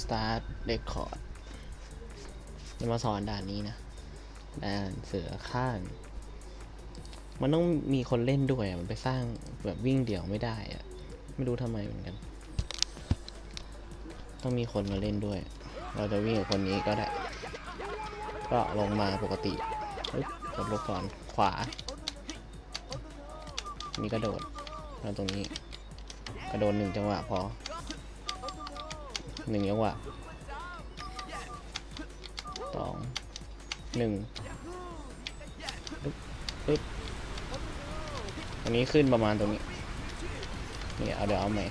start record จะมาสอนด่านนี้นะด่านเสือข้าง มันต้องมีคนเล่นด้วยมันไปสร้างแบบวิ่งเดี่ยวไม่ได้อะไม่รู้ทำไมเหมือนกัน ต้องมีคนมาเล่นด้วย เราจะวิ่งกับคนนี้ก็ได้ ก็ลงมาปกติกดลูกศรขวา นี่กระโดดแล้วตรงนี้ กระโดดหนึ่งจังหวะพอ หนึ่งจังหวะสองหนึ่งปึ๊บปึ๊บอันนี้ขึ้นประมาณตรงนี้นี่เอาเดี๋ยวเอาใหม่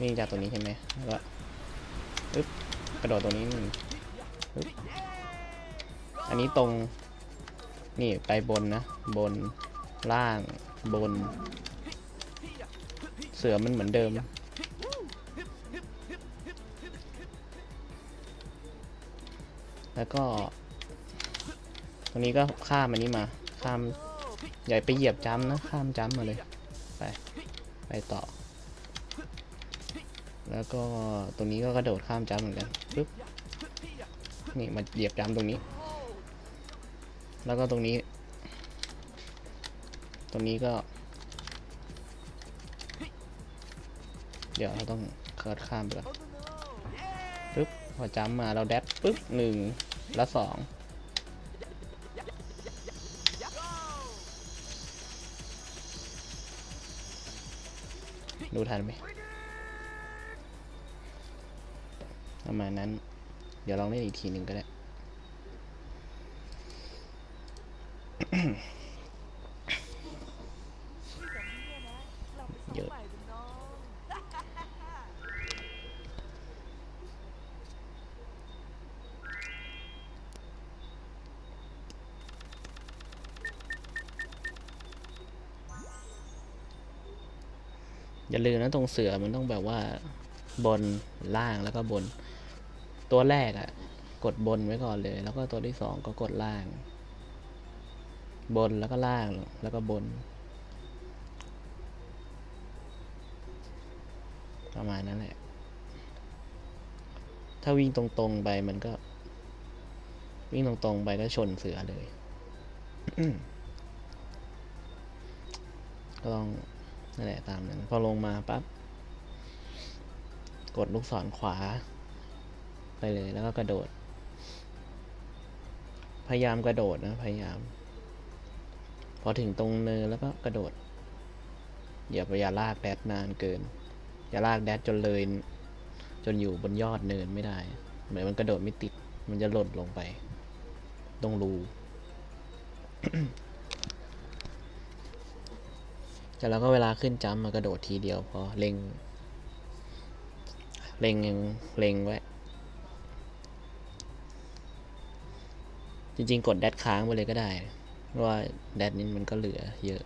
วิ่จากตรงนี้ใช่ไหมแล้วก็ปึ๊บกระโดดตรงนี้หนึ่งปึ๊บอันนี้ตรง นี่ไปบนนะ บนล่างบน เสือมันเหมือนเดิม แล้วก็ ตรงนี้ก็ข้ามอันนี้มา ข้ามอย่าไปเหยียบจ้ำนะ ข้ามจ้ำมาเลย ไป ไปต่อ แล้วก็ตรงนี้ก็กระโดดข้ามจ้ำเหมือนกันปึ๊บ นี่มาเหยียบจ้ำตรงนี้ แล้วก็ตรงนี้ ตรงนี้ก็ เดี๋ยวเราต้องเคิร์ดข้ามไปก่อน ปึ๊บพอจำมาเราแดบปึ๊บหนึ่งแล้วสองดูทันไหมประมาณนั้น เดี๋ยวลองเล่นอีกทีหนึ่งก็ได้ อย่าลืมนะตรงเสือมันต้องแบบว่าบนล่างแล้วก็บน ตัวแรกอะ่ะ กดบนไว้ก่อนเลย แล้วก็ตัวที่สองก็กดล่าง บนแล้วก็ล่างแล้วก็บน ประมาณนั้นแหละ ถ้าวิ่งตรงๆไปมันก็ วิ่งตรงๆไปก็ชนเสือเลยก็ต้อง นั่นแหละตามนั้น พอลงมาปั๊บ กดลูกศรขวา ไปเลยแล้วก็กระโดด พยายามกระโดดนะ พยายาม พอถึงตรงเนินแล้วก็กระโดด อย่าไปอย่าลากแดดนานเกิน อย่าลากแดดจนเลย จนอยู่บนยอดเนินไม่ได้ เหมือนมันกระโดดไม่ติด มันจะหล่นลงไป ตรงรู แต่แล้วก็เวลาขึ้นจัมป์มากระโดดทีเดียวพอเล็งเล็งยังเล็งไว้ จริงๆ กดแดดค้างไปเลยก็ได้ เพราะว่าแดดนี้มันก็เหลือเยอะ